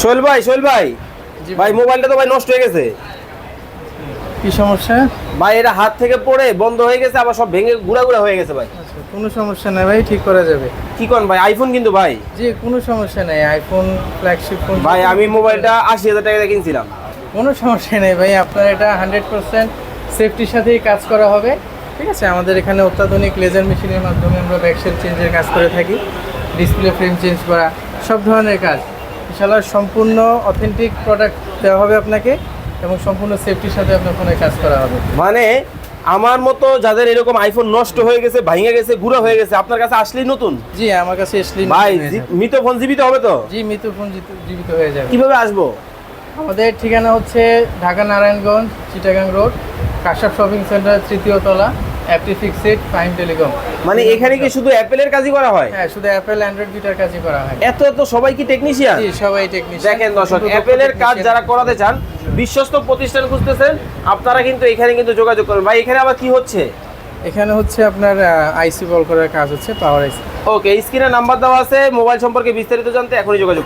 সোহেল ভাই সোহেল ভাই। ভাই মোবাইলটা তো ভাই নষ্ট হয়ে গেছে। কি সমস্যা? ভাই এটা হাত থেকে পড়ে বন্ধ হয়ে গেছে আবার সব ভেঙে গুড়া গুড়া হয়ে গেছে ভাই। আচ্ছা কোনো সমস্যা নাই ভাই ঠিক করা যাবে। কি কোন ভাই আইফোন কিন্তু ভাই। জি কোনো সমস্যা নেই আইফোন ফ্ল্যাগশিপ ফোন ভাই আমি মোবাইলটা আশি হাজার টাকা কিনছিলাম। কোনো সমস্যা নেই ভাই আপনার এটা হান্ড্রেড পার্সেন্ট সেফটির সাথেই কাজ করা হবে। ঠিক আছে আমাদের এখানে অত্যাধুনিক লেজার মেশিনের মাধ্যমে আমরা ব্যাকসেল চেঞ্জের কাজ করে থাকি। ডিসপ্লে ফ্রেম চেঞ্জ করা সব ধরনের কাজ। ইনশাল্লাহ সম্পূর্ণ অথেন্টিক প্রোডাক্ট দেওয়া হবে আপনাকে এবং সম্পূর্ণ সেফটির সাথে আপনার ফোনে কাজ করা হবে। মানে আমার মতো যাদের এরকম আইফোন নষ্ট হয়ে গেছে ভাঙে গেছে গুঁড়া হয়ে গেছে আপনার কাছে আসলেই নতুন? জি আমার কাছে এসলি ভাই মৃত ফোন জীবিত হবে তো? জি মৃত্যু ফোন জীবিত হয়ে যাবে। কীভাবে আসব? আমাদের ঠিকানা হচ্ছে Dhaka Narayanganj Chittagong road Kashap shopping centre তৃতীয় তলা অ্যাপটি ফিক্সড প্রাইম টেলিকম মানে এখানে কি শুধু অ্যাপেলের কাজই করা হয়? হ্যাঁ শুধু অ্যাপেল অ্যান্ড্রয়েড দুইটার কাজই করা হয়। এত এত সবাই কি টেকনিশিয়ান জি সবাই টেকনিশিয়ান দেখেন দর্শক অ্যাপেলের কাজ যারা করাতে চান বিশ্বস্ত প্রতিষ্ঠান খুঁজতেছেন আপনারা কিন্তু এখানে কিন্তু যোগাযোগ করবেন। ভাই এখানে আবার কি হচ্ছে? এখানে হচ্ছে আপনার আইসি বল করার কাজ হচ্ছে পাওয়ার আইসি ওকে স্ক্রিনে নাম্বার দেওয়া আছে মোবাইল সম্পর্কে বিস্তারিত জানতে এখনই যোগাযোগ